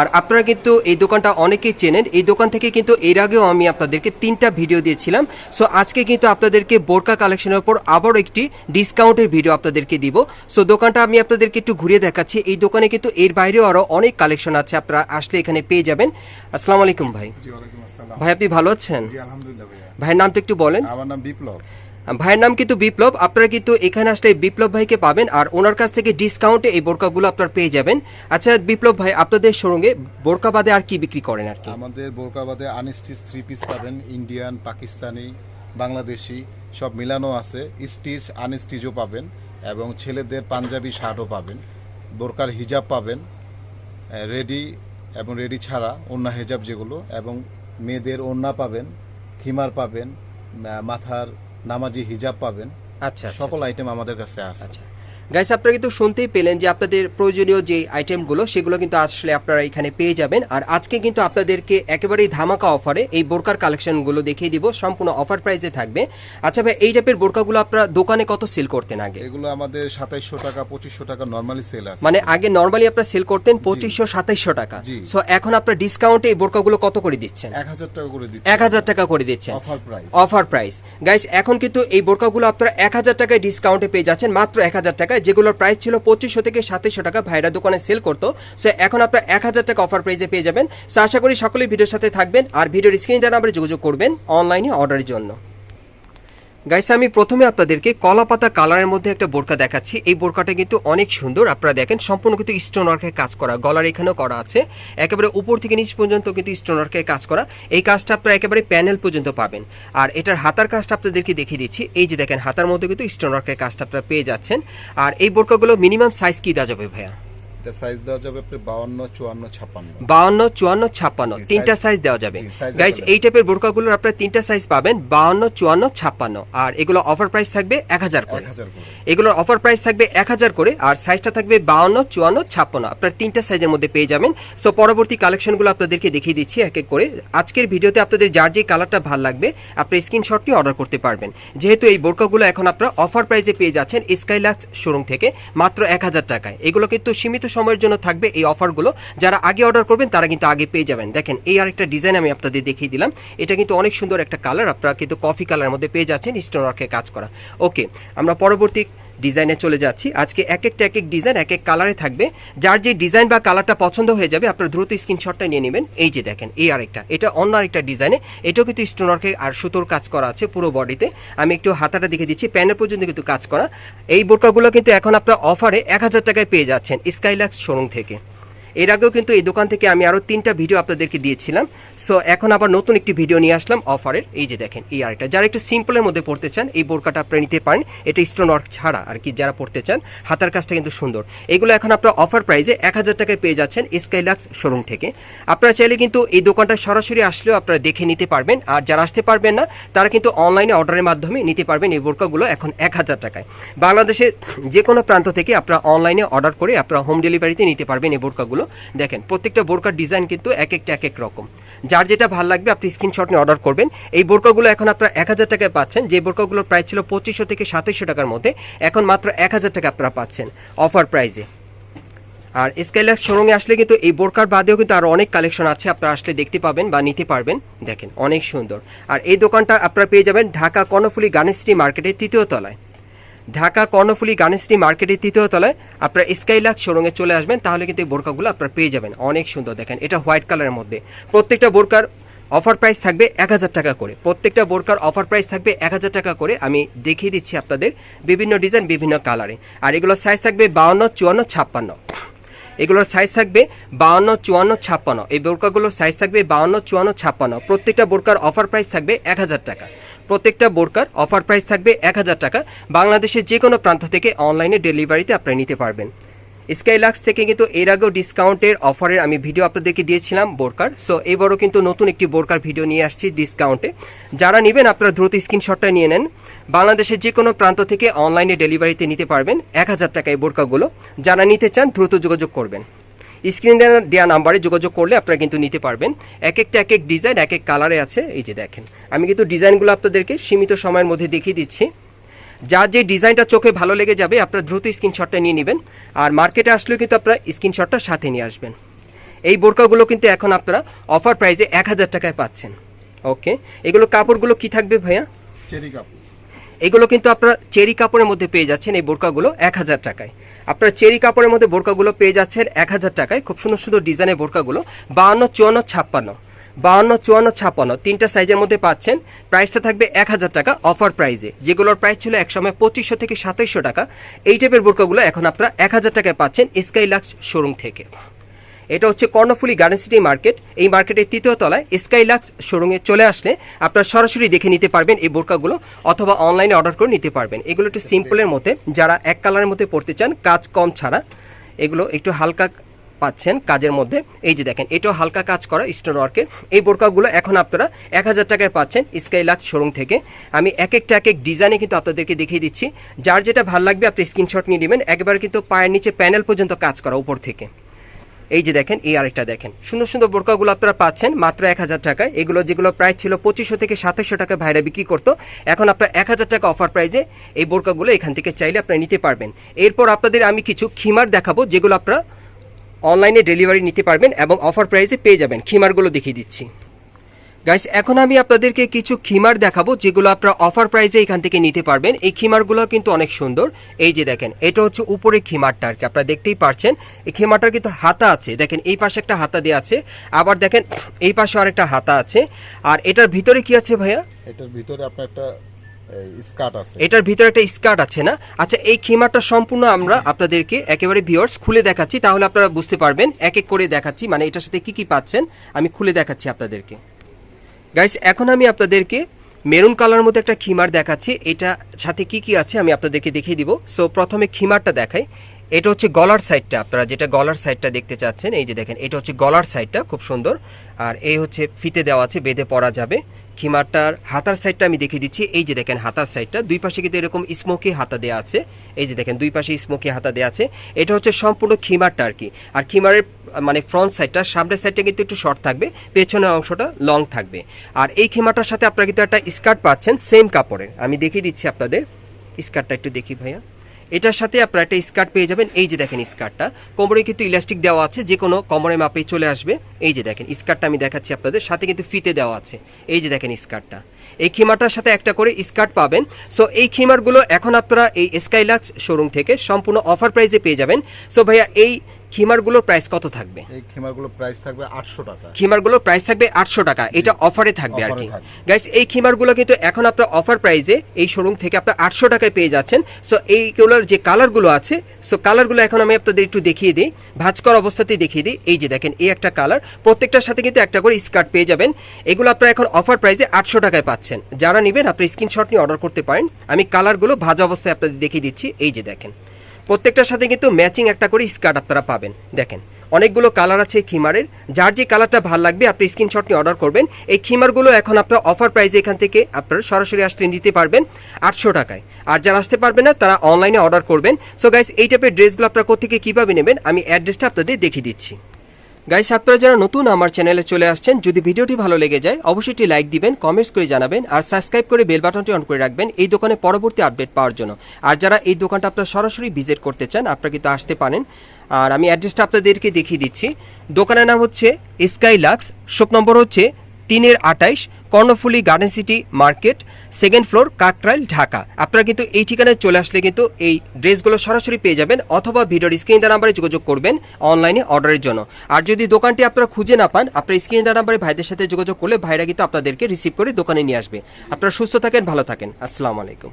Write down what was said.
আর আপনারা কিন্তু এই দোকানটা অনেকেই চেনেন। এই দোকান থেকে কিন্তু এর আগেও আমি আপনাদেরকে তিনটা ভিডিও দিয়েছিলাম। সো আজকে কিন্তু আপনাদেরকে বোরকা কালেকশনের উপর আবারও একটি ডিসকাউন্টের ভিডিও আপনাদেরকে দিব। সো দোকানটা আমি আপনাদেরকে একটু ঘুরিয়ে দেখাচ্ছি। এই দোকানে কিন্তু এর বাইরেও আরও অনেক কালেকশন আছে। আপনারা আসলে এখানে পেয়ে যাবেন। আসসালামু আলাইকুম ভাই। ভাই আপনি ভালো আছেন? ভাইয়ের নামটা একটু বলেন। আমার নাম বিপ্লব। ভাইয়ের নাম কিন্তু বিপ্লব। আপনারা কিন্তু এখানে আসলে বিপ্লব ভাইকে পাবেন আর ওনার কাছ থেকে ডিসকাউন্টে এই বোরকাগুলো আপনার পেয়ে যাবেন। আচ্ছা বিপ্লব ভাই, আপনাদের সঙ্গে বোরকা বাদে আর কি বিক্রি করেন আর কি? আমাদের বোরকাবাদে আনস্টিচ থ্রি পিস পাবেন ইন্ডিয়ান পাকিস্তানি বাংলাদেশি সব মিলানো আছে। স্টিচ, আনস্টিচও পাবেন এবং ছেলেদের পাঞ্জাবি শার্টও পাবেন। বোরকার হিজাব পাবেন রেডি এবং রেডি ছাড়া ওন্না হেজাব যেগুলো এবং মেয়েদের ওন্না পাবেন, খিমার পাবেন মাথার নামাজি হিজাব পাবেন। আচ্ছা আচ্ছা সকল আইটেম আমাদের কাছে আছে। আচ্ছা। গাইস আপনারা কিন্তু শুনতেই পেলেন যে আপনাদের প্রয়োজনীয় যে আইটেমগুলো সেগুলো কিন্তু আসলে আপনারা এখানে পেয়ে যাবেন। আর আজকে কিন্তু আপনাদেরকে একেবারেই ধামাকা অফারে এই বোরকার কালেকশনগুলো দেখিয়ে দিব। সম্পূর্ণ অফার প্রাইসে থাকবে। আচ্ছা ভাই এই টাইপের বোরকাগুলো আপনারা দোকানে কত সেল করতেন আগে? এগুলো আমাদের সাতাইশশো টাকা পঁচিশশো টাকা নর্মালি সেল আছে। মানে আগে নর্মালি আপনারা সেল করতেন পঁচিশশো সাতাইশশো টাকা। সো এখন আপনার ডিসকাউন্টে এই বোরকাগুলো কত করে দিচ্ছেন? এক হাজার টাকা করে দিচ্ছি। এক হাজার টাকা করে দিচ্ছেন। Offer price offer price guys এখন কিন্তু এই বোরকাগুলো আপনারা এক হাজার টাকায় ডিসকাউন্টে পেয়ে যাচ্ছেন। মাত্র এক হাজার টাকায় যেগুলোর প্রাইস ছিল পঁচিশশো থেকে সাতশো টাকা। ভাইরা দোকানে সেল করতো। সো এখন আপনারা এক হাজার টাকা অফার প্রাইজে পেয়ে যাবেন। সো আশা করি সকলেই ভিডিওর সাথে থাকবেন। আর ভিডিওর স্ক্রিন দ্বারা আমরা যোগাযোগ করবেন। অনলাইনে অর্ডারের জন্য। গাইস আমি প্রথমে আপনাদেরকে কলা কলাপাতা কালারের মধ্যে একটা বোরকা দেখাচ্ছি। এই বোরকাটা কিন্তু অনেক সুন্দর। আপনারা দেখেন, সম্পূর্ণ কিন্তু স্টোন ওয়ার্কের কাজ করা। গলার এখানেও করা আছে। একেবারে উপর থেকে নিচ পর্যন্ত কিন্তু স্টোন ওয়ার্কের কাজ করা। এই কাজটা আপনারা একেবারে প্যানেল পর্যন্ত পাবেন। আর এটার হাতার কাজটা আপনাদেরকে দেখিয়ে দিচ্ছি। এই যে দেখেন, হাতার মধ্যে কিন্তু স্টোন ওয়ার্কের কাজটা আপনারা পেয়ে যাচ্ছেন। আর এই বোরকাগুলো মিনিমাম সাইজ কি দেওয়া যাবে ভাইয়া? এটা সাইজ দেওয়া যাবে আপনার বাউন্ন চুয়ান্ন ছাপ্পান্ন। বাউন্ন চুয়ান্ন ছাপ্পান্ন তিনটা সাইজ দেওয়া যাবে। জি, গাইজ এই টাইপের বোরকাগুলোর আপনারা তিনটা সাইজ পাবেন বাউন্ন চুয়ান্ন ছাপ্পান্ন। আর এগুলো অফার প্রাইস থাকবে এক হাজার করে। এগুলোর অফার প্রাইস থাকবে এক হাজার করে আর সাইজটা থাকবে বাউন্ন চুয়ান্ন ছাপ্পান্ন। আপনার তিনটা সাইজের মধ্যে পেয়ে যাবেন। সো পরবর্তী কালেকশনগুলো আপনাদেরকে দেখিয়ে দিচ্ছি এক এক করে। আজকের ভিডিওতে আপনাদের যার যে কালারটা ভালো লাগবে আপনি স্ক্রিনশটটি অর্ডার করতে পারবেন। যেহেতু এই বোরকাগুলো এখন আপনারা অফার প্রাইসে পেয়ে যাচ্ছেন স্কাইলাক্স শোরুম থেকে মাত্র এক হাজার টাকায়। এগুলো কিন্তু সীমিত সময়ের জন্য থাকবে এই অফারগুলো। যারা আগে অর্ডার করবেন, তারা কিন্তু আগে পেয়ে যাবেন। দেখেন, এই আরেকটা ডিজাইন আমি আপনাদের দেখিয়ে দিলাম। এটা কিন্তু অনেক সুন্দর একটা কালার আপনারা কিন্তু কফি কালারের মধ্যে পেয়ে যাচ্ছেন স্টোন ওয়ার্কের কাজ করা। ওকে আমরা পরবর্তী ডিজাইনে চলে যাচ্ছি। আজকে এক একটা এক এক ডিজাইন এক এক কালারে থাকবে। যার যে ডিজাইন বা কালারটা পছন্দ হয়ে যাবে, আপনার দ্রুত স্ক্রিনশটটা নিয়ে নেবেন। এই যে দেখেন, এই আরেকটা। এটা অন্য আরেকটা ডিজাইনে। এটাও কিন্তু স্টোন ওয়ার্কের আর সুতোর কাজ করা আছে পুরো বডিতে আমি একটু হাতাটা দেখে দিচ্ছি। প্যানের পর্যন্ত কিন্তু কাজ করা। এই বোরকাগুলো কিন্তু এখন আপনার অফারে এক হাজার টাকায় পেয়ে যাচ্ছেন। স্কাইলাক্স শোরুম থেকে। এর আগেও কিন্তু এই দোকান থেকে আমি আরও তিনটা ভিডিও আপনাদেরকে দিয়েছিলাম। সো এখন আবার নতুন একটি ভিডিও নিয়ে আসলাম অফারের এই যে দেখেন, এই আরেকটা। যারা একটু সিম্পলের মধ্যে পড়তে চান, এই বোরকাটা আপনারা নিতে পারেন। এটা স্টোন ওয়ার্ক ছাড়া আর কি যারা পড়তে চান, হাতার কাজটা কিন্তু সুন্দর। এগুলো এখন আপনারা অফার প্রাইজে এক হাজার টাকায় পেয়ে যাচ্ছেন স্কাইলাক্স শোরুম থেকে। আপনারা চাইলে কিন্তু এই দোকানটা সরাসরি আসলেও আপনারা দেখে নিতে পারবেন। আর যারা আসতে পারবেন না, তারা কিন্তু অনলাইনে অর্ডারের মাধ্যমে নিতে পারবেন এই বোরকাগুলো এখন এক হাজার টাকায়। বাংলাদেশের যে কোনো প্রান্ত থেকে আপনারা অনলাইনে অর্ডার করে আপনারা হোম ডেলিভারিতে নিতে পারবেন এই বোরকাগুলো। দেখেন, প্রত্যেকটা বোরকার ডিজাইন কিন্তু এক একটা এক এক রকম। যার যেটা ভালো লাগবে আপনি স্ক্রিনশট নিয়ে অর্ডার করবেন। এই বোরকাগুলো এখন আপনারা এক হাজার টাকায় পাচ্ছেন। যে বোরকাগুলোর প্রাইস ছিল পঁচিশশো থেকে সাতাইশশো টাকার মধ্যে, এখন মাত্র এক হাজার টাকা আপনারা পাচ্ছেন অফার প্রাইজে আর স্কাইলার শোরুমে আসলে কিন্তু এই বোরকার বাদেও কিন্তু আরও অনেক কালেকশন আছে, আপনারা আসলে দেখতে পাবেন বা নিতে পারবেন। দেখেন, অনেক সুন্দর। আর এই দোকানটা আপনারা পেয়ে যাবেন ঢাকা কর্ণফুলি গানেশ্রী মার্কেটের তৃতীয় তলায়। ঢাকা কর্ণফুলি গানেশ্রী মার্কেটের তৃতীয় তলায়। আপনারা স্কাইলাক শোরুমে চলে আসবেন, তাহলে কিন্তু এই বোরকাগুলো আপনারা পেয়ে যাবেন। অনেক সুন্দর দেখেন, এটা হোয়াইট কালারের মধ্যে। প্রত্যেকটা বোরকার অফার প্রাইস থাকবে এক হাজার টাকা করে। প্রত্যেকটা বোরকার অফার প্রাইস থাকবে এক হাজার টাকা করে। আমি দেখিয়ে দিচ্ছি আপনাদের বিভিন্ন ডিজাইন, বিভিন্ন কালারে। আর এগুলোর সাইজ থাকবে বাউন্ন, চুয়ান্ন, ছাপ্পান্ন। এগুলোর সাইজ থাকবে বাউন্ন, চুয়ান্ন, ছাপ্পান্ন। এই বোরকাগুলোর সাইজ থাকবে বাউন্ন, চুয়ান্ন, ছাপ্পান্ন। প্রত্যেকটা বোরকার অফার প্রাইস থাকবে এক হাজার টাকা। প্রত্যেকটা বোরকার অফার প্রাইস থাকবে এক হাজার টাকা। বাংলাদেশের যে কোনো প্রান্ত থেকে অনলাইনে ডেলিভারিতে আপনারা নিতে পারবেন। স্কাইলাক্স থেকে কিন্তু এর আগেও ডিসকাউন্টের অফারের আমি ভিডিও আপনাদেরকে দিয়েছিলাম বোরকার। সো এবারও কিন্তু নতুন একটি বোরকার ভিডিও নিয়ে আসছি ডিসকাউন্টে যারা নেবেন, আপনারা দ্রুত স্ক্রিনশটটা নিয়ে নেন। বাংলাদেশের যে কোনো প্রান্ত থেকে অনলাইনে ডেলিভারিতে নিতে পারবেন এক হাজার টাকা এই বোরকাগুলো। যারা নিতে চান, দ্রুত যোগাযোগ করবেন। স্ক্রিন দেওয়া নাম্বারে যোগাযোগ করলে আপনারা কিন্তু নিতে পারবেন। এক একটা এক এক ডিজাইন এক এক কালারে আছে, এই যে দেখেন। আমি কিন্তু ডিজাইনগুলো আপনাদেরকে সীমিত সময়ের মধ্যে দেখিয়ে দিচ্ছি। যার যে ডিজাইনটা চোখে ভালো লেগে যাবে, আপনারা দ্রুত স্ক্রিনশটটা নিয়ে নেবেন। আর মার্কেটে আসলেও কিন্তু আপনারা স্ক্রিনশটটা সাথে নিয়ে আসবেন। এই বোরকাগুলো কিন্তু এখন আপনারা অফার প্রাইসে এক হাজার টাকায় পাচ্ছেন। ওকে? এগুলো কাপড়গুলো কি থাকবে ভাইয়া? চেরি কাপড়। এগুলো কিন্তু আপনারা চেরি কাপড়ের মধ্যে পেয়ে যাচ্ছেন এই বোরকাগুলো এক হাজার টাকায়। আপনারা চেরি কাপড়ের মধ্যে বোরকাগুলো পেয়ে যাচ্ছেন এক হাজার টাকায়। খুব সুন্দর সুন্দর ডিজাইনের বোরকাগুলো। বাহান্ন, চুয়ান্ন, ছাপ্পান্ন। বাহান্ন, চুয়ান্ন, ছাপ্পান্ন। তিনটা সাইজের মধ্যে পাচ্ছেন। প্রাইসটা থাকবে এক হাজার টাকা অফার প্রাইজে যেগুলোর প্রাইস ছিল একসময় পঁচিশশো থেকে সাতাইশশো টাকা। এই টাইপের বোরকাগুলো এখন আপনারা এক হাজার টাকায় পাচ্ছেন স্কাই লাক্স শোরুম থেকে। এটা হচ্ছে কর্ণফুলি গার্ডেন সিটি মার্কেট। এই মার্কেটের তৃতীয় তলায় স্কাইলাক্স শোরুমে চলে আসলে আপনারা সরাসরি দেখে নিতে পারবেন এই বোরকাগুলো অথবা অনলাইনে অর্ডার করে নিতে পারবেন। এগুলো একটু সিম্পলের মধ্যে, যারা এক কালারের মধ্যে পড়তে চান, কাজ কম ছাড়া এগুলো একটু হালকা পাচ্ছেন কাজের মধ্যে। এই যে দেখেন, এটাও হালকা কাজ করা স্টোন ওয়ার্কের এই বোরকাগুলো এখন আপনারা এক হাজার টাকায় পাচ্ছেন স্কাইলাক্স শোরুম থেকে। আমি এক একটা, এক এক ডিজাইনে কিন্তু আপনাদেরকে দেখিয়ে দিচ্ছি। যার যেটা ভালো লাগবে, আপনি স্ক্রিনশট নিয়ে নেবেন। একবার কিন্তু পায়ের নিচে প্যানেল পর্যন্ত কাজ করা উপর থেকে। এই যে দেখেন, এই আরেকটা দেখেন। সুন্দর সুন্দর বোরকাগুলো আপনারা পাচ্ছেন, মাত্র এক হাজার টাকায়। এগুলো যেগুলো প্রাইস ছিল পঁচিশশো থেকে সাতাশশো টাকা ভাইরা বিক্রি করতো, এখন আপনার এক হাজার টাকা অফার প্রাইজে এই বোরকাগুলো এখান থেকে চাইলে আপনারা নিতে পারবেন। এরপর আপনাদের আমি কিছু খিমার দেখাবো, যেগুলো আপনারা অনলাইনে ডেলিভারি নিতে পারবেন এবং অফার প্রাইজে পেয়ে যাবেন। খিমারগুলো দেখিয়ে দিচ্ছি। গাইস এখন আমি আপনাদেরকে কিছু খিমার দেখাবো যেগুলো আপনারা অফার প্রাইসে এখান থেকে নিতে পারবেন। এই খিমারগুলো কিন্তু অনেক সুন্দর। এই যে দেখেন এটা হচ্ছে উপরে খিমারটা আর কি আপনারা দেখতেই পারছেন। এই খিমারটার কিন্তু হাতা আছে। দেখেন এই পাশে একটা হাতা দেওয়া আছে। আবার দেখেন এই পাশে আরেকটা হাতা আছে। আর এটার ভিতরে কি আছে ভাইয়া? এটার ভিতরে আপনার একটা স্কার্ট আছে। এটার ভিতরে একটা স্কার্ট আছে না? আচ্ছা এই খিমারটা সম্পূর্ণ আমরা আপনাদেরকে একেবারে ভিউয়ার্স খুলে দেখাচ্ছি। তাহলে আপনারা বুঝতে পারবেন এক এক করে দেখাচ্ছি। মানে এটার সাথে কি কি পাচ্ছেন আমি খুলে দেখাচ্ছি আপনাদেরকে। গাইস এখন আমি আপনাদেরকে মেরুন কালার মধ্যে একটা খিমার দেখাচ্ছি। এটা সাথে কি কি আছে আমি আপনাদেরকে দেখিয়ে দিব। সো প্রথমে খিমারটা দেখাই। এটা হচ্ছে গলার সাইডটা আপনারা যেটা গলার সাইডটা দেখতে চাচ্ছেন, এই যে দেখেন, এটা হচ্ছে গলার সাইডটা খুব সুন্দর। আর এই হচ্ছে ফিতে দেওয়া আছে, বেঁধে পরা যাবে। খিমারটার হাতার সাইডটা আমি দেখিয়ে দিচ্ছি, এই যে দেখেন হাতার সাইডটা দুই পাশে কিন্তু এরকম স্মোকি হাতা দেওয়া আছে। এই যে দেখেন, দুই পাশে স্মোকি হাতা দেওয়া আছে। এটা হচ্ছে সম্পূর্ণ খিমারটা আর কি। আর খিমারের মানে ফ্রন্ট সাইডটা সামনের সাইডটা কিন্তু একটু শর্ট থাকবে, পেছনের অংশটা লং থাকবে। আর এই খিমারটার সাথে আপনারা কিন্তু একটা স্কার্ট পাচ্ছেন সেম কাপড়ের। আমি দেখিয়ে দিচ্ছি আপনাদের। স্কার্টটা একটু দেখি ভাইয়া। এটার সাথে আপনারা একটা স্কার্ট পেয়ে যাবেন। এই যে দেখেন স্কার্টটা। কোমরে কিন্তু ইলাস্টিক দেওয়া আছে, যে কোনো কোমরে মাপে চলে আসবে। এই যে দেখেন, স্কার্টটা আমি দেখাচ্ছি আপনাদের। সাথে কিন্তু ফিতে দেওয়া আছে। এই যে দেখেন স্কার্টটা। এই খিমাটার সাথে একটা করে স্কার্ট পাবেন। সো এই খিমারগুলো এখন আপনারা এই স্কাইলাক্স শোরুম থেকে সম্পূর্ণ অফার প্রাইজে পেয়ে যাবেন। সো ভাইয়া, এই খিমারগুলোর প্রাইস কত থাকবে? এই খিমারগুলো প্রাইস থাকবে আটশো টাকা। খিমারগুলোর প্রাইস থাকবে আটশো টাকা। এটা অফারে থাকবে আর কি। গাইস এই খিমারগুলো কিন্তু এখন আপনার অফার প্রাইসে এই শোরুম থেকে আপনার আটশো টাকায় পেয়ে যাচ্ছেন। সো এইগুলোর যে কালারগুলো আছে সো কালারগুলো এখন আমি আপনাদের একটু দেখিয়ে দিই। ভাজ করা অবস্থাতেই দেখিয়ে দিই। এই যে দেখেন এই একটা কালার প্রত্যেকটার সাথে কিন্তু একটা করে স্কার্ট পেয়ে যাবেন। এগুলো আপনারা এখন অফার প্রাইসে আটশো টাকায় পাচ্ছেন। যারা নেবেন আপনি স্ক্রিনশট নিয়ে অর্ডার করতে পারেন। আমি কালারগুলো ভাজা অবস্থায় আপনাদের দেখিয়ে দিচ্ছি। এই যে দেখেন। প্রত্যেকটার সাথে কিন্তু ম্যাচিং একটা করে স্কার্ট আপনারা পাবেন। দেখেন, অনেকগুলো কালার আছে খিমারের। যার যে কালারটা ভালো লাগবে, আপনি স্ক্রিনশট নিয়ে অর্ডার করবেন। এই খিমারগুলো এখন আপনার অফার প্রাইসে এখান থেকে আপনারা সরাসরি আসলে নিতে পারবেন আটশো টাকায়। আর যারা আসতে পারবেন না, তারা অনলাইনে অর্ডার করবেন। সো গাইস এই টাইপের ড্রেসগুলো আপনারা কোথেকে কীভাবে নেবেন, আমি অ্যাড্রেসটা আপনাদের দেখিয়ে দিচ্ছি। গাইস আপনারা যারা নতুন আমার চ্যানেলে চলে আসছেন, যদি ভিডিওটি ভালো লেগে যায়, অবশ্যই লাইক দিবেন কমেন্টস করে জানাবেন, আর সাবস্ক্রাইব করে বেল বাটনটি অন করে রাখবেন এই দোকানে পরবর্তী আপডেট পাওয়ার জন্য। আর যারা এই দোকানটা আপনারা সরাসরি ভিজিট করতে চান, আপনারা কিন্তু আসতে পারেন। আর আমি অ্যাড্রেসটা আপনাদেরকে দেখিয়ে দিচ্ছি। দোকানের নাম হচ্ছে স্কাই লাক্স শপ নম্বর হচ্ছে তিনের আটাইশ, Karnaphuli garden city market, second floor, Kakrail, Dhaka. আপনারা কিন্তু এই ঠিকানায় চলে আসলে কিন্তু এই ড্রেসগুলো সরাসরি পেয়ে যাবেন অথবা ভিডিওর স্ক্রিন দা নাম্বারে যোগাযোগ করবেন অনলাইনে অর্ডারের জন্য। আর যদি দোকানটি আপনারা খুঁজে না পান, আপনার স্ক্রিন দা নাম্বারে ভাইদের সাথে যোগাযোগ করলে ভাইরা কিন্তু আপনাদেরকে রিসিভ করে দোকানে নিয়ে আসবে। আপনারা সুস্থ থাকেন, ভালো থাকেন। আসসালামু আলাইকুম।